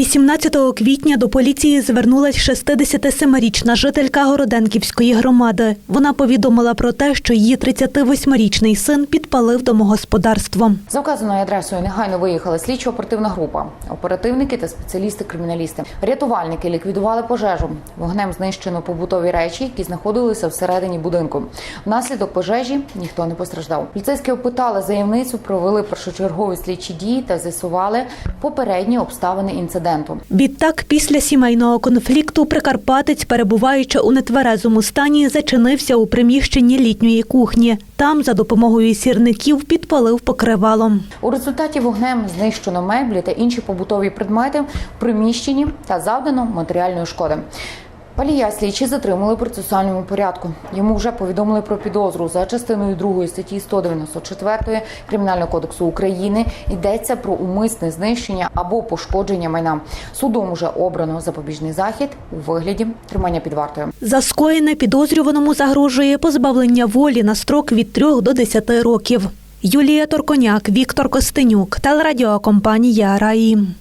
18 квітня до поліції звернулась 67-річна жителька Городенківської громади. Вона повідомила про те, що її 38-річний син підпалив домогосподарство. За вказаною адресою негайно виїхала слідчо-оперативна група, оперативники та спеціалісти-криміналісти. Рятувальники ліквідували пожежу. Вогнем знищено побутові речі, які знаходилися всередині будинку. Внаслідок пожежі ніхто не постраждав. Поліцейські опитали заявницю, провели першочергові слідчі дії та з'ясували попередні обставини інциденту. Відтак, після сімейного конфлікту Прикарпатець, перебуваючи у нетверезому стані, зачинився у приміщенні літньої кухні. Там, за допомогою сірників, підпалив покривалом. У результаті вогнем знищено меблі та інші побутові предмети в приміщенні та завдано матеріальної шкоди. Палія слідчі затримали процесуальному порядку. Йому вже повідомили про підозру за частиною 2 статті 194 Кримінального кодексу України. Йдеться про умисне знищення або пошкодження майна. Судом уже обрано запобіжний захід у вигляді тримання під вартою. За скоєне підозрюваному загрожує позбавлення волі на строк від 3 до 10 років. Юлія Торконяк, Віктор Костенюк, телерадіокомпанія Раї.